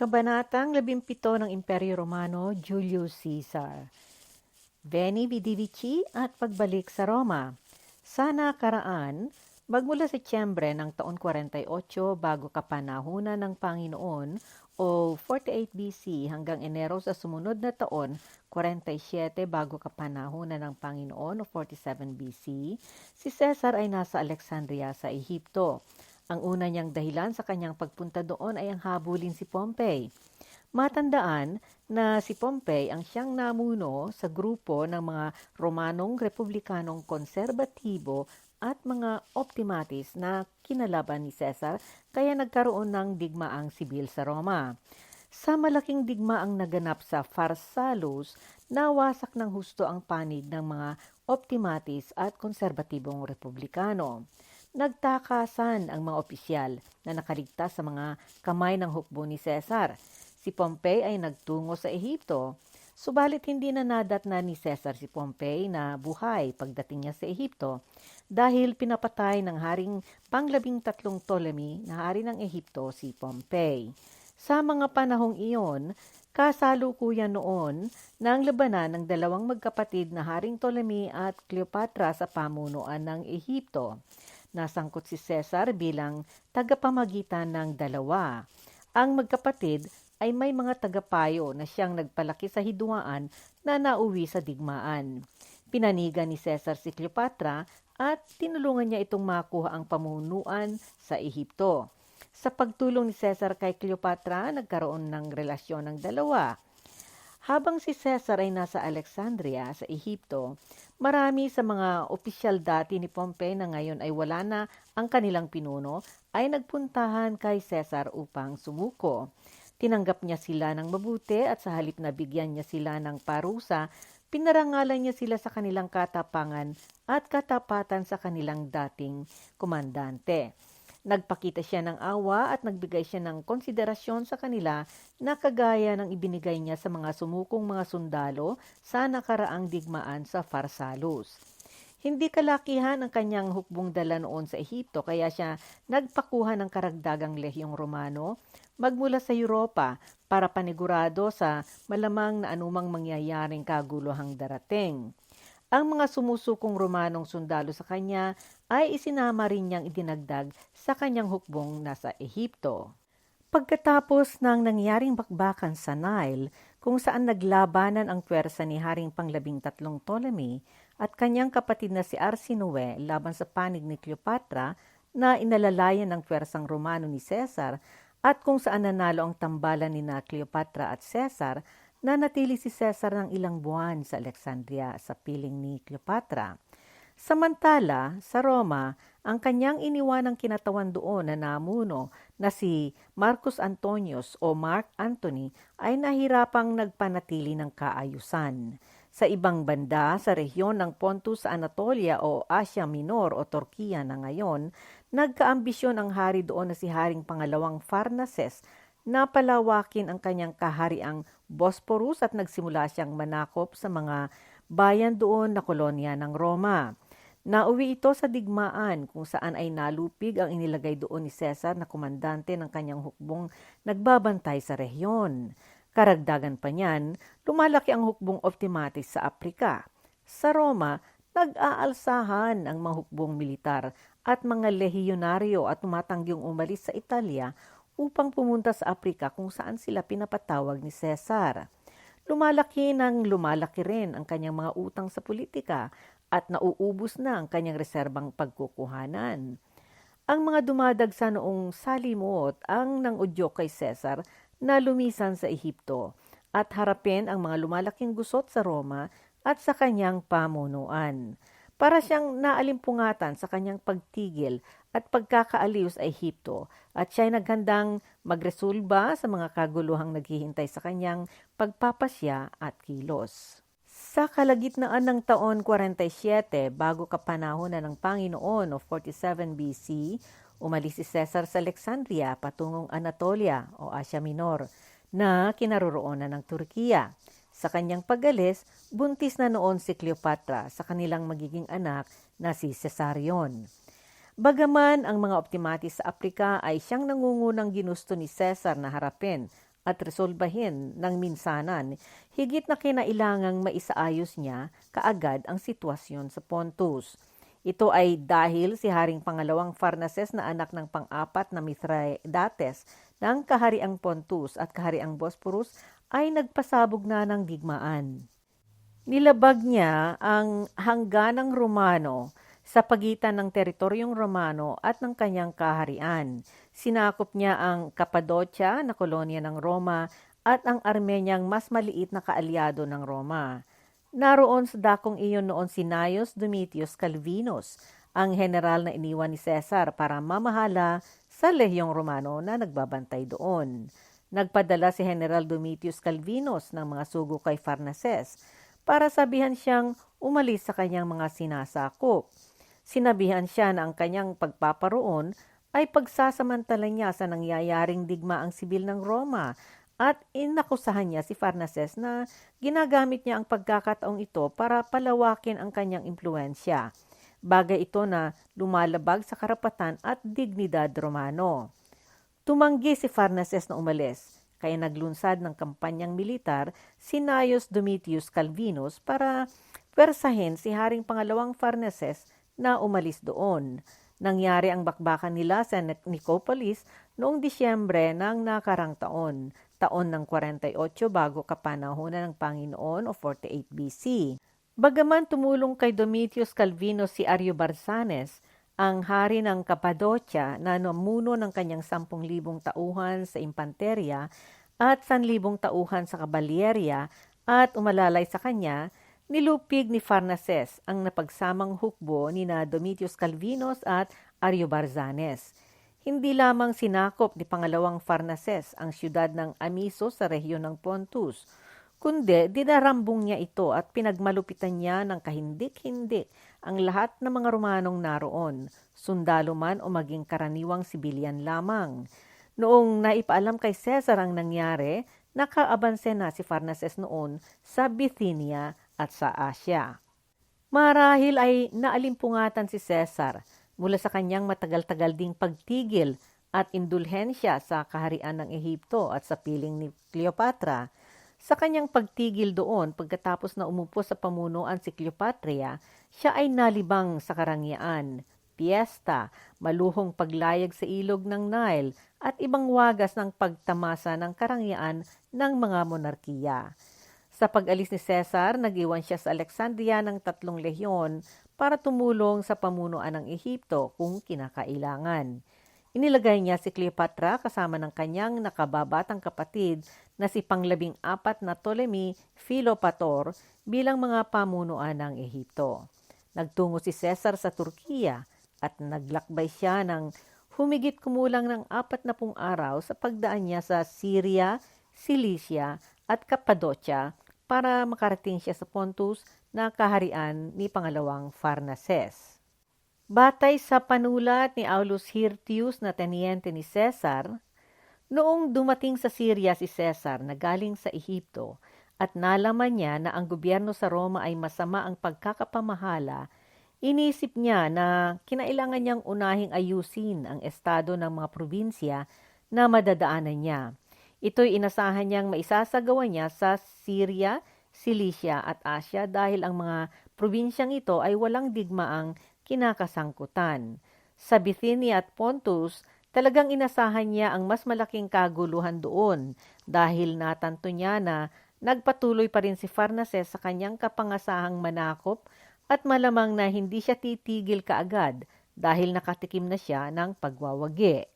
Kabanatang 17 ng Imperyo Romano, Julius Caesar. Veni Vidi Vici at pagbalik sa Roma. Sa nakaraan, magmula Setyembre ng taon 48 bago kapanahunan ng Panginoon o 48 BC hanggang Enero sa sumunod na taon 47 bago kapanahunan ng Panginoon o 47 BC, si Caesar ay nasa Alexandria sa Ehipto. Ang una niyang dahilan sa kanyang pagpunta doon ay ang habulin si Pompey. Matandaan na si Pompey ang siyang namuno sa grupo ng mga Romanong Republikanong konserbatibo at mga optimatis na kinalaban ni Caesar kaya nagkaroon ng digmaang sibil sa Roma. Sa malaking digmaang naganap sa Pharsalus, nawasak ng husto ang panig ng mga optimatis at konserbatibong republikano. Nagtakasan ang mga opisyal na nakaligtas sa mga kamay ng hukbo ni Caesar. Si Pompey ay nagtungo sa Ehipto, subalit hindi na nadatna ni Caesar si Pompey na buhay pagdating niya sa Ehipto dahil pinapatay ng haring panglabing tatlong Ptolemy na hari ng Ehipto si Pompey. Sa mga panahong iyon, kasalukuyan noon ng labanan ng dalawang magkapatid na Haring Ptolemy at Cleopatra sa pamunuan ng Ehipto. Nasangkot si Caesar bilang tagapamagitan ng dalawa. Ang magkapatid ay may mga tagapayo na siyang nagpalaki sa hidwaan na nauwi sa digmaan. Pinanigan ni Caesar si Cleopatra at tinulungan niya itong makuha ang pamunuan sa Ehipto. Sa pagtulong ni Caesar kay Cleopatra, nagkaroon ng relasyon ng dalawa. Habang si Caesar ay nasa Alexandria sa Ehipto, marami sa mga opisyal dati ni Pompey na ngayon ay wala na ang kanilang pinuno ay nagpuntahan kay Caesar upang sumuko. Tinanggap niya sila ng mabuti at sa halip na bigyan niya sila ng parusa, pinarangalan niya sila sa kanilang katapangan at katapatan sa kanilang dating komandante. Nagpakita siya ng awa at nagbigay siya ng konsiderasyon sa kanila na kagaya ng ibinigay niya sa mga sumukong mga sundalo sa nakaraang digmaan sa Pharsalus. Hindi kalakihan ang kanyang hukbong dala noon sa Ehipto kaya siya nagpakuha ng karagdagang lehyong Romano magmula sa Europa para panigurado sa malamang na anumang mangyayaring kaguluhang darating. Ang mga sumusukong Romanong sundalo sa kanya ay isinama rin niyang idinagdag sa kanyang hukbong nasa Ehipto. Pagkatapos ng nangyaring bakbakan sa Nile, kung saan naglabanan ang pwersa ni Haring Panglabing Tatlong Ptolemy at kanyang kapatid na si Arsinoe laban sa panig ni Cleopatra na inalalayan ng pwersang Romano ni Caesar at kung saan nanalo ang tambalan ni na Cleopatra at Caesar, nanatili si Caesar ng ilang buwan sa Alexandria sa piling ni Cleopatra. Samantala, sa Roma, ang kanyang iniwanang kinatawan doon na namuno na si Marcus Antonius o Mark Antony ay nahirapang nagpanatili ng kaayusan. Sa ibang banda, sa rehiyon ng Pontus sa Anatolia o Asia Minor o Turkiya na ngayon, nagkaambisyon ang hari doon na si Haring Pangalawang Farnaces na palawakin ang kanyang kahariang Bosporus at nagsimula siyang manakop sa mga bayan doon na kolonya ng Roma. Nauwi ito sa digmaan kung saan ay nalupig ang inilagay doon ni Caesar na komandante ng kanyang hukbong nagbabantay sa rehiyon. Karagdagan pa niyan, lumalaki ang hukbong optimatis sa Aprika. Sa Roma, nag-aalsahan ang mga hukbong militar at mga lehiyonaryo at tumatangging umalis sa Italia upang pumunta sa Aprika kung saan sila pinapatawag ni Caesar. Lumalaki ng lumalaki rin ang kanyang mga utang sa politika at nauubos na ang kanyang reserbang pagkukuhanan. Ang mga dumadagsa noong salimot ang nang udyo kay Caesar na lumisan sa Ehipto at harapin ang mga lumalaking gusot sa Roma at sa kanyang pamunuan. Para siyang naalimpungatan sa kanyang pagtigil at pagkakaaliw sa Ehipto at siya ay naghandang magresulba sa mga kaguluhang naghihintay sa kanyang pagpapasya at kilos. Sa kalagitnaan ng taon 47 bago kapanahon na ng Panginoon o 47 BC, umalis si Caesar sa Alexandria patungong Anatolia o Asia Minor na kinaroroonan ng Turkiya. Sa kanyang pagalis, buntis na noon si Cleopatra sa kanilang magiging anak na si Cesarion. Bagaman ang mga optimatis sa Aprika ay siyang nangungunang ginusto ni Caesar na harapin at resolbahin ng minsanan, higit na kinailangang maisaayos niya kaagad ang sitwasyon sa Pontus. Ito ay dahil si Haring Pangalawang Farnaces na anak ng pang-apat na Mithridates ng Kahariang Pontus at Kahariang Bosporus ay nagpasabog na ng digmaan. Nilabag niya ang hangganang Romano sa pagitan ng teritoryong Romano at ng kanyang kaharian. Sinakop niya ang Cappadocia na kolonya ng Roma at ang Armeniang mas maliit na kaalyado ng Roma. Naroon sa dakong iyon noon si Gnaeus Domitius Calvinus, ang general na iniwan ni Caesar para mamahala sa lehyong Romano na nagbabantay doon. Nagpadala si General Domitius Calvinus ng mga sugo kay Farnaces para sabihan siyang umalis sa kanyang mga sinasakop. Sinabihan siya na ang kanyang pagpaparoon ay pagsasamantala niya sa nangyayaring digmaang sibil ng Roma at inakusahan niya si Farnaces na ginagamit niya ang pagkakataong ito para palawakin ang kanyang impluensya. Bagay ito na lumalabag sa karapatan at dignidad Romano. Tumanggi si Farnaces na umalis, kaya naglunsad ng kampanyang militar si Gnaeus Domitius Calvinus para persahin si Haring Pangalawang Farnaces na umalis doon. Nangyari ang bakbakan nila sa Nicopolis noong Disyembre ng nakarang taon, taon ng 48 bago kapanahonan ng Panginoon o 48 BC. Bagaman tumulong kay Domitius Calvinus si Ariobarzanes, ang hari ng Cappadocia na namuno ng kanyang 10,000 tauhan sa impanterya at 1,000 tauhan sa kabalyeria at umalalay sa kanya, nilupig ni Farnaces ang napagsamang hukbo ni na Domitius Calvinus at Ariobarzanes. Hindi lamang sinakop ni pangalawang Farnaces ang siyudad ng Amiso sa rehiyon ng Pontus, kundi dinarambong niya ito at pinagmalupitan niya ng kahindik-hindik ang lahat ng mga Romanong naroon, sundalo man o maging karaniwang sibilyan lamang. Noong naipaalam kay Cesar ang nangyari, nakaabanse na si Farnaces noon sa Bithynia at sa Asya. Marahil ay naalimpungatan si Cesar mula sa kanyang matagal-tagal ding pagtigil at indulhensya sa kaharian ng Ehipto at sa piling ni Cleopatra sa kanyang pagtigil doon pagkatapos na umupo sa pamunuan si Cleopatra, siya ay nalibang sa karangyaan, piyesta, maluhong paglayag sa ilog ng Nile at ibang wagas ng pagtamasa ng karangyaan ng mga monarkiya. Sa pag-alis ni Caesar, nag-iwan siya sa Alexandria ng tatlong lehyon para tumulong sa pamunuan ng Ehipto kung kinakailangan. Inilagay niya si Cleopatra kasama ng kanyang nakababatang kapatid na si panglabing apat na Ptolemy Philopator bilang mga pamunuan ng Ehipto. Nagtungo si Caesar sa Turkiya at naglakbay siya ng humigit kumulang ng apat na pung araw sa pagdaan niya sa Syria, Cilicia at Cappadocia para makarating siya sa Pontus na kaharian ni pangalawang Farnaces. Batay sa panulat ni Aulus Hirtius na teniente ni Caesar, noong dumating sa Syria si Caesar na galing sa Ehipto at nalaman niya na ang gobyerno sa Roma ay masama ang pagkakapamahala, inisip niya na kinailangan niyang unahing ayusin ang estado ng mga probinsya na madadaanan niya. Ito'y inasahan niyang maisasagawa niya sa Syria, Cilicia at Asia dahil ang mga probinsyang ito ay walang digmaang kinakasangkutan. Sa Bithynia at Pontus, talagang inasahan niya ang mas malaking kaguluhan doon dahil natanto niya na nagpatuloy pa rin si Farnaces sa kanyang kapangasahang manakop at malamang na hindi siya titigil kaagad dahil nakatikim na siya ng pagwawagi.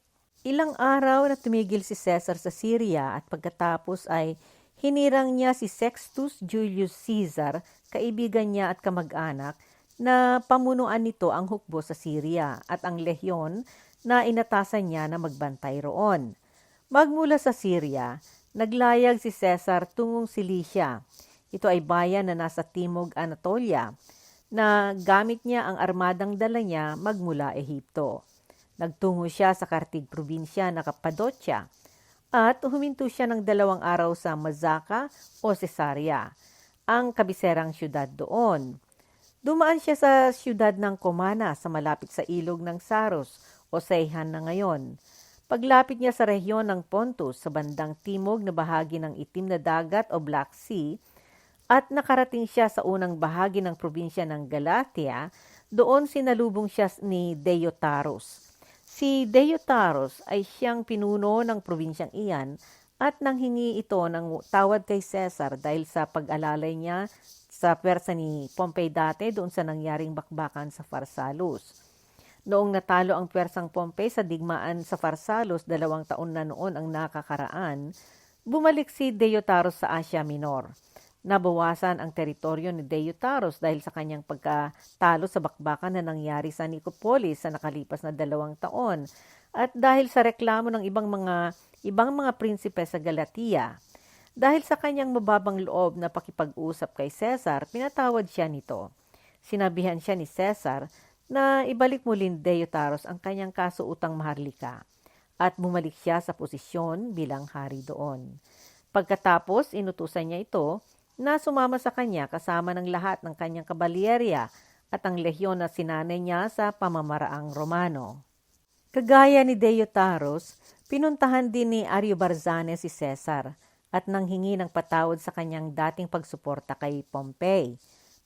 Ilang araw na tumigil si Caesar sa Syria at pagkatapos ay hinirang niya si Sextus Julius Caesar, kaibigan niya at kamag-anak, na pamunuan nito ang hukbo sa Syria at ang lehyon na inatasan niya na magbantay roon. Magmula sa Syria, naglayag si Caesar tungong Cilicia. Ito ay bayan na nasa timog Anatolia na gamit niya ang armadang dala niya magmula Ehipto. Nagtungo siya sa Kartig probinsya na Cappadocia at huminto siya ng dalawang araw sa Mazaka o Caesarea, ang kabiserang syudad doon. Dumaan siya sa siyudad ng Comana sa malapit sa ilog ng Saros o Seihan na ngayon. Paglapit niya sa rehiyon ng Pontus sa bandang timog na bahagi ng itim na dagat o Black Sea at nakarating siya sa unang bahagi ng probinsya ng Galatia, doon sinalubong siya ni Deiotarus. Si Deiotarus ay siyang pinuno ng probinsyang iyan at nanghingi ito ng tawad kay Caesar dahil sa pag-alalay niya sa pwersa ni Pompey dati doon sa nangyaring bakbakan sa Pharsalus. Noong natalo ang pwersang Pompey sa digmaan sa Pharsalus dalawang taon na noon ang nakakaraan, bumalik si Deiotarus sa Asia Minor. Nabawasan ang teritoryo ni Deiotarus dahil sa kanyang pagkatalo sa bakbakan na nangyari sa Nicopolis sa nakalipas na dalawang taon at dahil sa reklamo ng ibang mga ibang mga prinsipe sa Galatia. Dahil sa kanyang mababang loob na pakipag-usap kay Caesar, pinatawad siya nito. Sinabihan siya ni Caesar na ibalik muli ni Deiotarus ang kanyang kaso utang maharlika at bumalik siya sa posisyon bilang hari doon. Pagkatapos, inutusan niya ito na sumama sa kanya kasama ng lahat ng kanyang kabalyerya at ang lehyon na sinanay niya sa pamamaraang Romano. Kagaya ni Deiotarus, pinuntahan din ni Ariobarzanes si Caesar at nanghingi ng patawad sa kanyang dating pagsuporta kay Pompey.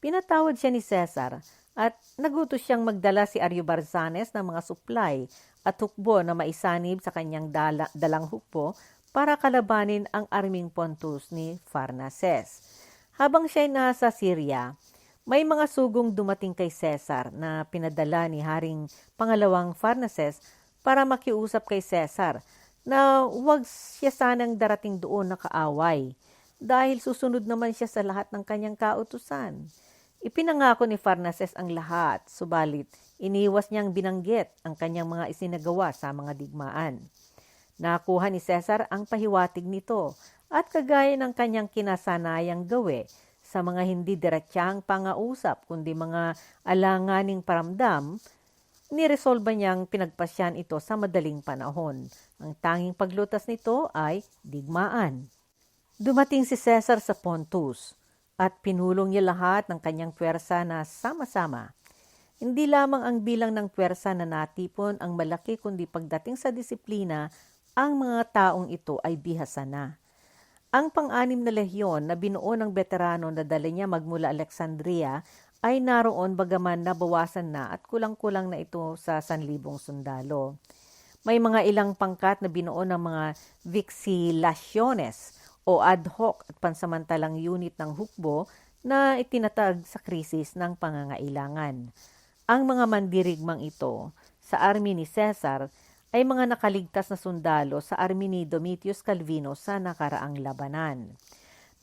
Pinatawad siya ni Caesar at nagutos siyang magdala si Ariobarzanes ng mga supply at hukbo na maisanib sa kanyang dala, dalang hukbo para kalabanin ang arming Pontus ni Farnaces. Habang siya ay nasa Syria, may mga sugong dumating kay Caesar na pinadala ni Haring Pangalawang Farnaces para makiusap kay Caesar na huwag siya sanang darating doon na kaaway dahil susunod naman siya sa lahat ng kanyang kautusan. Ipinangako ni Farnaces ang lahat, subalit iniwas niyang binanggit ang kanyang mga isinagawa sa mga digmaan. Nakuha ni Cesar ang pahiwatig nito at kagaya ng kanyang kinasanayang gawi sa mga hindi diretsyang pangausap kundi mga alanganing paramdam, niresolba niyang pinagpasyan ito sa madaling panahon. Ang tanging paglutas nito ay digmaan. Dumating si Cesar sa Pontus at pinulong niya lahat ng kanyang pwersa na sama-sama. Hindi lamang ang bilang ng pwersa na natipon ang malaki kundi pagdating sa disiplina ang mga taong ito ay bihasa na. Ang pang-anim na lehyon na binuo ng veterano na dala niya magmula Alexandria ay naroon bagaman nabawasan na at kulang-kulang na ito sa sanlibong sundalo. May mga ilang pangkat na binuo ng mga vixilaciones o ad hoc at pansamantalang unit ng hukbo na itinatag sa krisis ng pangangailangan. Ang mga mandirigmang ito sa army ni Cesar ay mga nakaligtas na sundalo sa army ni Domitius Calvino sa nakaraang labanan.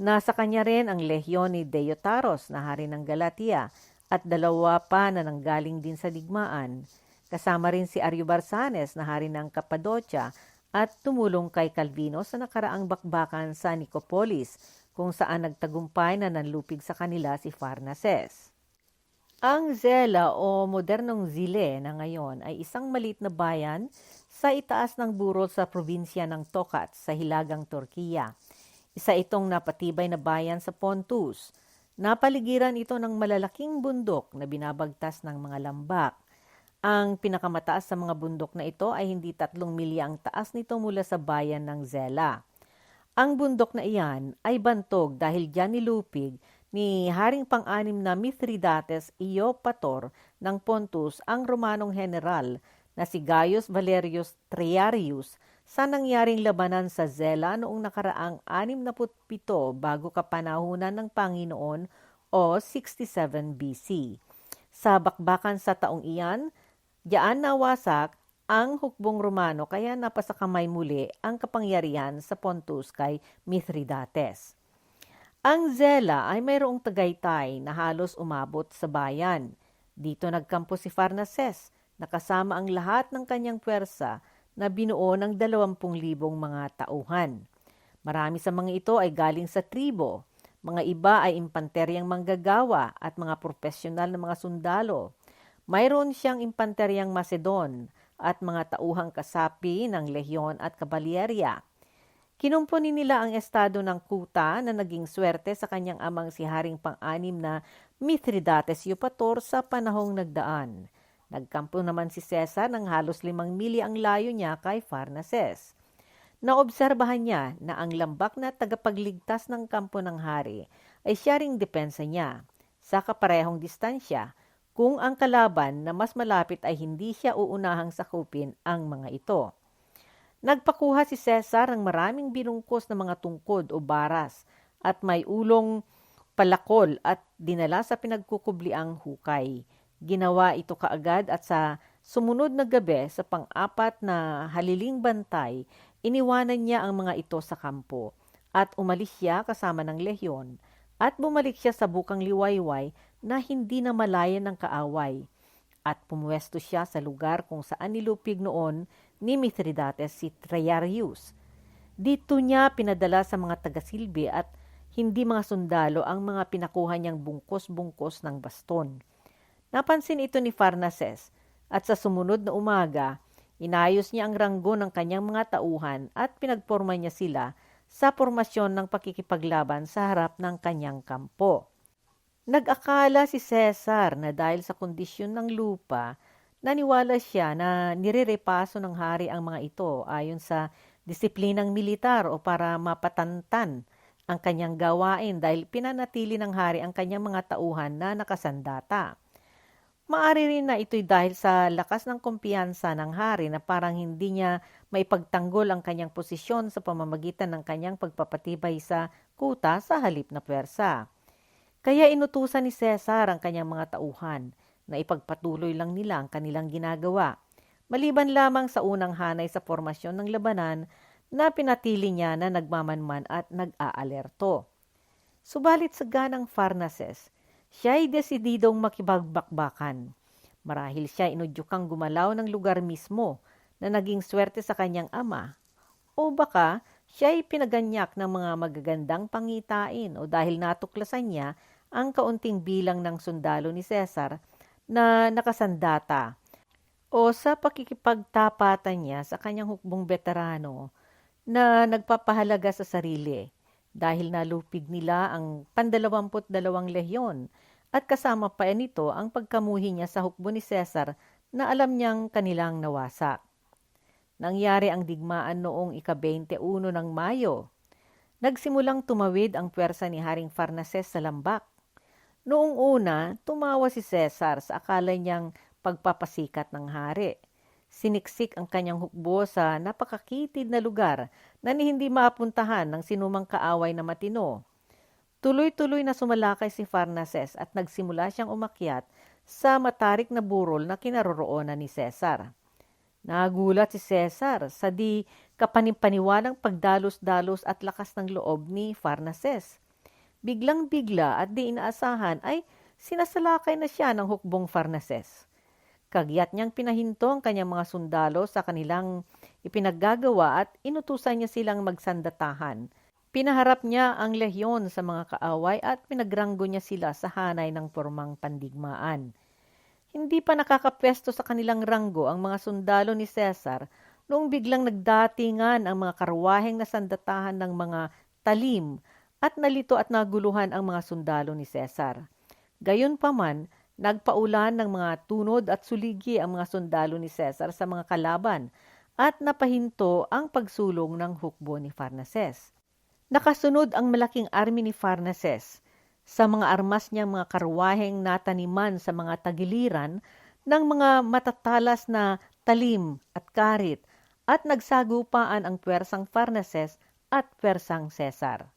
Nasa kanya rin ang lehyon ni Deiotaros na hari ng Galatia at dalawa pa na nanggaling din sa digmaan. Kasama rin si Ariobarzanes na hari ng Cappadocia at tumulong kay Calvino sa nakaraang bakbakan sa Nicopolis kung saan nagtagumpay na nanlupig sa kanila si Farnaces. Ang Zela o modernong Zile na ngayon ay isang maliit na bayan sa itaas ng burol sa probinsya ng Tokat sa hilagang Turkiya. Isa itong napatibay na bayan sa Pontus. Napaligiran ito ng malalaking bundok na binabagtas ng mga lambak. Ang pinakamataas sa mga bundok na ito ay hindi tatlong milya ang taas nito mula sa bayan ng Zela. Ang bundok na iyan ay bantog dahil dyan nilupig ni Haring Pang-anim na Mithridates Iopator ng Pontus ang Romanong general na si Gaius Valerius Triarius sa nangyaring labanan sa Zela noong nakaraang 67 bago kapanahunan ng Panginoon o 67 BC. Sa bakbakan sa taong iyan, diyan nawasak ang hukbong Romano kaya napasakamay muli ang kapangyarihan sa Pontus kay Mithridates. Ang Zela ay mayroong tagaytay na halos umabot sa bayan. Dito nagkampo si Farnaces, nakasama ang lahat ng kanyang pwersa na binuo ng 20,000 mga tauhan. Marami sa mga ito ay galing sa tribo, mga iba ay impanteryang manggagawa at mga profesional na mga sundalo. Mayroon siyang impanteryang Macedon at mga tauhang kasapi ng lehyon at kabalyerya. Kinumpuni nila ang estado ng Kuta na naging swerte sa kanyang amang si Haring pang-anim na Mithridates Eupator sa panahong nagdaan. Nagkampo naman si Cesar ng halos limang mili ang layo niya kay Farnaces. Naobserbahan niya na ang lambak na tagapagligtas ng kampo ng hari ay siya ring depensa niya sa kaparehong distansya kung ang kalaban na mas malapit ay hindi siya uunahang sakupin ang mga ito. Nagpakuha si Cesar ng maraming binungkos na mga tungkod o baras at may ulong palakol at dinala sa pinagkukubliang hukay. Ginawa ito kaagad at sa sumunod na gabi sa pang-apat na haliling bantay, iniwanan niya ang mga ito sa kampo at umalis siya kasama ng lehyon at bumalik siya sa bukang liwayway na hindi na malaya ng kaaway at pumuwesto siya sa lugar kung saan nilupig noon ni Mithridates si Traiarius. Dito niya pinadala sa mga tagasilbi at hindi mga sundalo ang mga pinakuha niyang bungkos-bungkos ng baston. Napansin ito ni Farnaces at sa sumunod na umaga, inayos niya ang ranggo ng kanyang mga tauhan at pinagporma niya sila sa formasyon ng pakikipaglaban sa harap ng kanyang kampo. Nag-akala si Cesar na dahil sa kondisyon ng lupa, naniwala siya na nirerepaso ng hari ang mga ito ayon sa disiplinang militar o para mapatantan ang kanyang gawain dahil pinanatili ng hari ang kanyang mga tauhan na nakasandata. Maari rin na ito'y dahil sa lakas ng kumpiyansa ng hari na parang hindi niya maipagtanggol ang kanyang posisyon sa pamamagitan ng kanyang pagpapatibay sa kuta sa halip na pwersa. Kaya inutusan ni Cesar ang kanyang mga tauhan na ipagpatuloy lang nila ang kanilang ginagawa, maliban lamang sa unang hanay sa formasyon ng labanan na pinatili niya na nagmamanman at nag-aalerto. Subalit sa ganang Farnaces, siya ay desididong makibagbakbakan. Marahil siya inudyukang gumalaw ng lugar mismo na naging swerte sa kanyang ama. O baka siya ay pinaganyak ng mga magagandang pangitain o dahil natuklasan niya ang kaunting bilang ng sundalo ni Cesar na nakasandata o sa pakikipagtapatan niya sa kanyang hukbong veterano na nagpapahalaga sa sarili dahil nalupig nila ang pandalawamput dalawang lehyon at kasama pa nito ang pagkamuhi niya sa hukbo ni Cesar na alam niyang kanilang nawasak. Nangyari ang digmaan noong ika-21 ng Mayo. Nagsimulang tumawid ang pwersa ni Haring Farnaces sa lambak Noong una, tumawa si Cesar sa akala niyang pagpapasikat ng hari. Siniksik ang kanyang hukbo sa napakakitid na lugar na hindi maapuntahan ng sinumang kaaway na matino. Tuloy-tuloy na sumalakay si Farnaces at nagsimula siyang umakyat sa matarik na burol na kinaroroonan ni Cesar. Nagulat si Cesar sa di kapanipaniwalang pagdalos-dalos at lakas ng loob ni Farnaces biglang-bigla at di inaasahan ay sinasalakay na siya ng hukbong Farnaces. Kagyat niyang pinahinto ang kanyang mga sundalo sa kanilang ipinaggagawa at inutusan niya silang magsandatahan. Pinaharap niya ang lehyon sa mga kaaway at pinagranggo niya sila sa hanay ng pormang pandigmaan. Hindi pa nakakapwesto sa kanilang ranggo ang mga sundalo ni Cesar noong biglang nagdatingan ang mga karwaheng nasandatahan ng mga talim at nalito at naguluhan ang mga sundalo ni Cesar. Gayunpaman, nagpaulan ng mga tunod at suligi ang mga sundalo ni Cesar sa mga kalaban at napahinto ang pagsulong ng hukbo ni Farnaces. Nakasunod ang malaking army ni Farnaces sa mga armas niyang mga karwaheng nataniman sa mga tagiliran ng mga matatalas na talim at karit at nagsagupaan ang pwersang Farnaces at pwersang Cesar.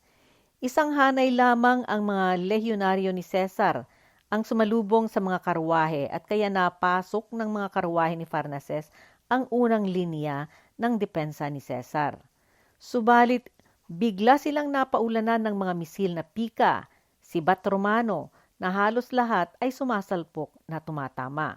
Isang hanay lamang ang mga lehyonaryo ni Cesar ang sumalubong sa mga karwahe at kaya napasok ng mga karwahe ni Farnaces ang unang linya ng depensa ni Cesar. Subalit, bigla silang napaulanan ng mga misil na pika, si Bat Romano, na halos lahat ay sumasalpok na tumatama.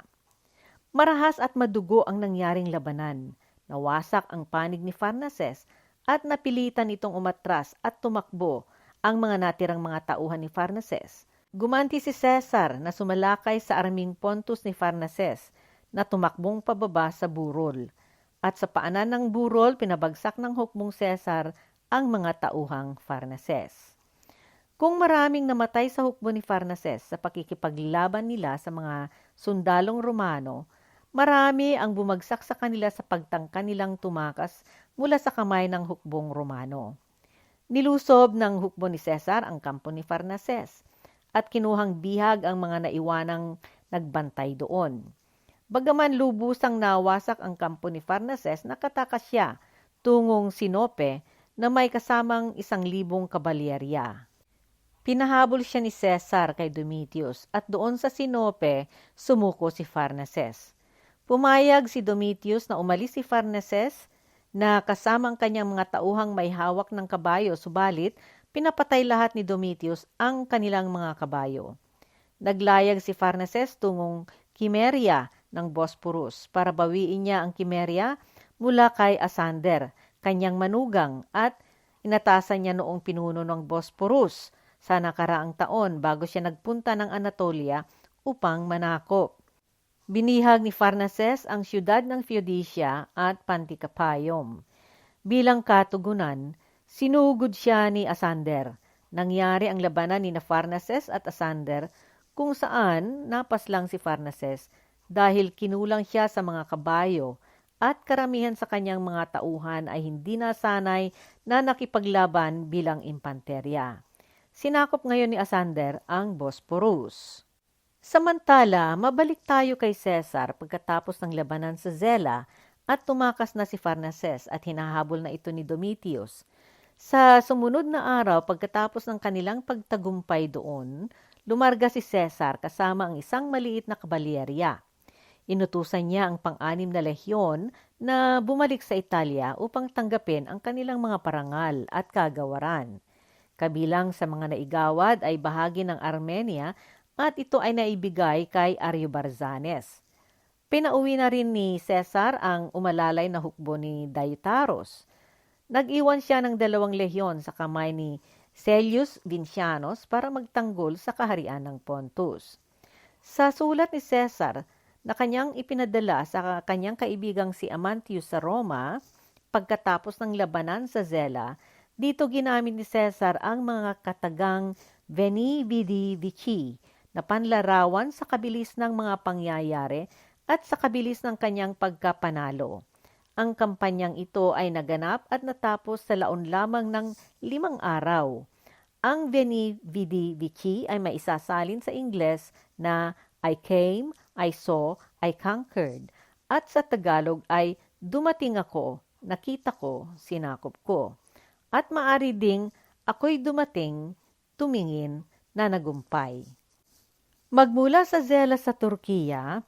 Marahas at madugo ang nangyaring labanan. Nawasak ang panig ni Farnaces at napilitan itong umatras at tumakbo ang mga natirang mga tauhan ni Farnaces. Gumanti si Cesar na sumalakay sa arming Pontus ni Farnaces na tumakbong pababa sa burol. At sa paanan ng burol, pinabagsak ng hukmong Cesar ang mga tauhang Farnaces. Kung maraming namatay sa hukbo ni Farnaces sa pakikipaglaban nila sa mga sundalong Romano, marami ang bumagsak sa kanila sa pagtangka nilang tumakas mula sa kamay ng hukbong Romano. Nilusob ng hukbo ni Cesar ang kampo ni Farnaces at kinuhang bihag ang mga naiwanang nagbantay doon. Bagaman lubusang nawasak ang kampo ni Farnaces, nakatakas siya tungong Sinope na may kasamang isang libong kabalyerya. Pinahabol siya ni Cesar kay Domitius at doon sa Sinope sumuko si Farnaces. Pumayag si Domitius na umalis si Farnaces na kasamang kanyang mga tauhang may hawak ng kabayo subalit pinapatay lahat ni Domitius ang kanilang mga kabayo. Naglayag si Farnaces tungong Kimeria ng Bosporus para bawiin niya ang Kimeria mula kay Asander, kanyang manugang at inatasan niya noong pinuno ng Bosporus sa nakaraang taon bago siya nagpunta ng Anatolia upang manakop. Binihag ni Farnaces ang siyudad ng Phoenicia at Panticapayom. Bilang katugunan, sinugod siya ni Asander. Nangyari ang labanan ni na Farnaces at Asander kung saan napaslang si Farnaces dahil kinulang siya sa mga kabayo at karamihan sa kanyang mga tauhan ay hindi nasanay na nakipaglaban bilang impanterya. Sinakop ngayon ni Asander ang Bosporus. Samantala, mabalik tayo kay Cesar pagkatapos ng labanan sa Zela at tumakas na si Farnaces at hinahabol na ito ni Domitius. Sa sumunod na araw pagkatapos ng kanilang pagtagumpay doon, lumarga si Cesar kasama ang isang maliit na kabalyerya. Inutusan niya ang pang-anim na lehyon na bumalik sa Italia upang tanggapin ang kanilang mga parangal at kagawaran. Kabilang sa mga naigawad ay bahagi ng Armenia at ito ay naibigay kay Ariobarzanes. Pinauwi na rin ni Cesar ang umalalay na hukbo ni Daitaros. Nag-iwan siya ng dalawang lehyon sa kamay ni Celius Vincianus para magtanggol sa kaharian ng Pontus. Sa sulat ni Cesar na kanyang ipinadala sa kanyang kaibigang si Amantius sa Roma, pagkatapos ng labanan sa Zela, dito ginamit ni Cesar ang mga katagang Veni Vidi Vici na panlarawan sa kabilis ng mga pangyayari at sa kabilis ng kanyang pagkapanalo. Ang kampanyang ito ay naganap at natapos sa laon lamang ng limang araw. Ang Veni Vidi Vici ay maisasalin sa Ingles na I came, I saw, I conquered at sa Tagalog ay dumating ako, nakita ko, sinakop ko at maari ding ako'y dumating, tumingin na nagumpay. Magmula sa Zela sa Turkiya,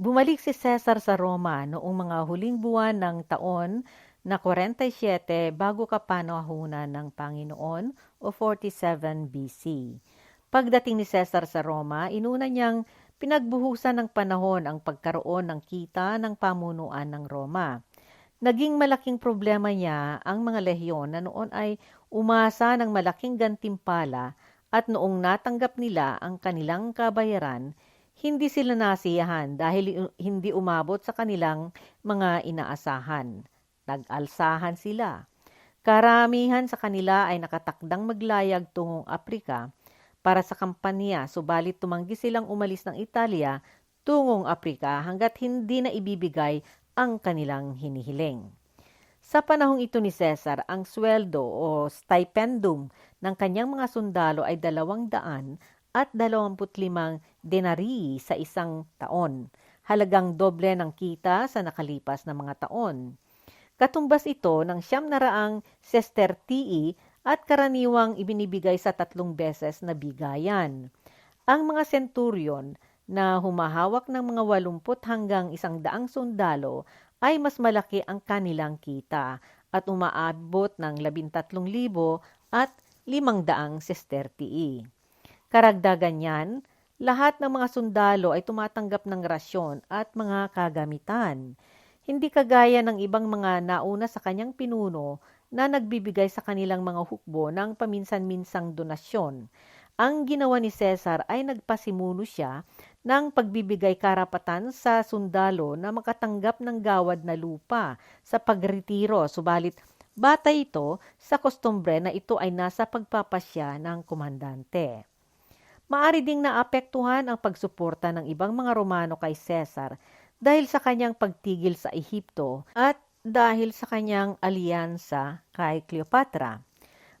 bumalik si Cesar sa Roma noong mga huling buwan ng taon na 47 bago kapanahunan ng Panginoon o 47 BC. Pagdating ni Cesar sa Roma, inuna niyang pinagbuhusan ng panahon ang pagkaroon ng kita ng pamunuan ng Roma. Naging malaking problema niya ang mga lehyon na noon ay umasa ng malaking gantimpala at noong natanggap nila ang kanilang kabayaran, hindi sila nasiyahan dahil hindi umabot sa kanilang mga inaasahan. Nag-alsahan sila. Karamihan sa kanila ay nakatakdang maglayag tungong Aprika para sa kampanya subalit tumanggi silang umalis ng Italia tungong Aprika hanggat hindi na ibibigay ang kanilang hinihiling. Sa panahong ito ni Cesar, ang sweldo o stipendum ng kanyang mga sundalo ay dalawang daan at dalawamput limang denarii sa isang taon, halagang doble ng kita sa nakalipas na mga taon. Katumbas ito ng siyam na raang sestertii at karaniwang ibinibigay sa tatlong beses na bigayan. Ang mga centurion na humahawak ng mga walumput hanggang isang daang sundalo ay mas malaki ang kanilang kita at umaabot ng labintatlong libo at limang daang sestertii. Karagdagan yan, lahat ng mga sundalo ay tumatanggap ng rasyon at mga kagamitan. Hindi kagaya ng ibang mga nauna sa kanyang pinuno na nagbibigay sa kanilang mga hukbo ng paminsan-minsang donasyon. Ang ginawa ni Cesar ay nagpasimuno siya ng pagbibigay karapatan sa sundalo na makatanggap ng gawad na lupa sa pagretiro subalit bata ito sa kostumbre na ito ay nasa pagpapasya ng komandante. Maari ding naapektuhan ang pagsuporta ng ibang mga Romano kay Cesar dahil sa kanyang pagtigil sa Ehipto at dahil sa kanyang alyansa kay Cleopatra.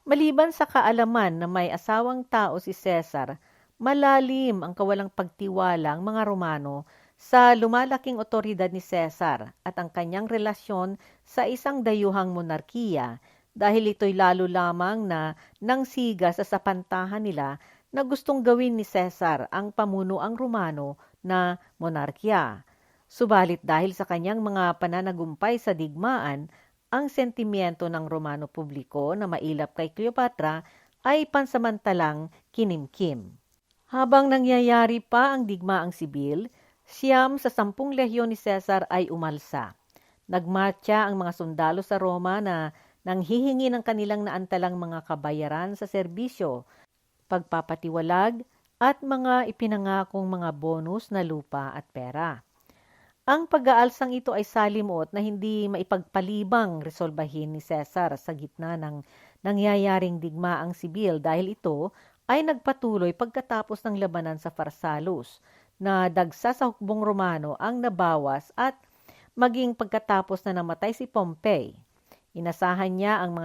Maliban sa kaalaman na may asawang tao si Caesar, malalim ang kawalang pagtiwala ang mga Romano sa lumalaking otoridad ni Caesar at ang kanyang relasyon sa isang dayuhang monarkiya dahil ito'y lalo lamang na nangsiga sa sapantahan nila na gustong gawin ni Caesar ang pamunuang Romano na monarkiya. Subalit dahil sa kanyang mga pananagumpay sa digmaan, ang sentimiento ng Romano publiko na mailap kay Cleopatra ay pansamantalang kinimkim. Habang nangyayari pa ang digmaang sibil, siyam sa sampung lehyon ni Caesar ay umalsa. Nagmarcha ang mga sundalo sa Roma na nanghihingi ng kanilang naantalang mga kabayaran sa serbisyo, pagpapatiwalag at mga ipinangakong mga bonus na lupa at pera. Ang pag-aalsang ito ay salimot na hindi maipagpalibang resolbahin ni Cesar sa gitna ng nangyayaring digmaang sibil dahil ito ay nagpatuloy pagkatapos ng labanan sa Farsalus na dagsa sa hukbong Romano ang nabawas at maging pagkatapos na namatay si Pompey. Inasahan niya ang mga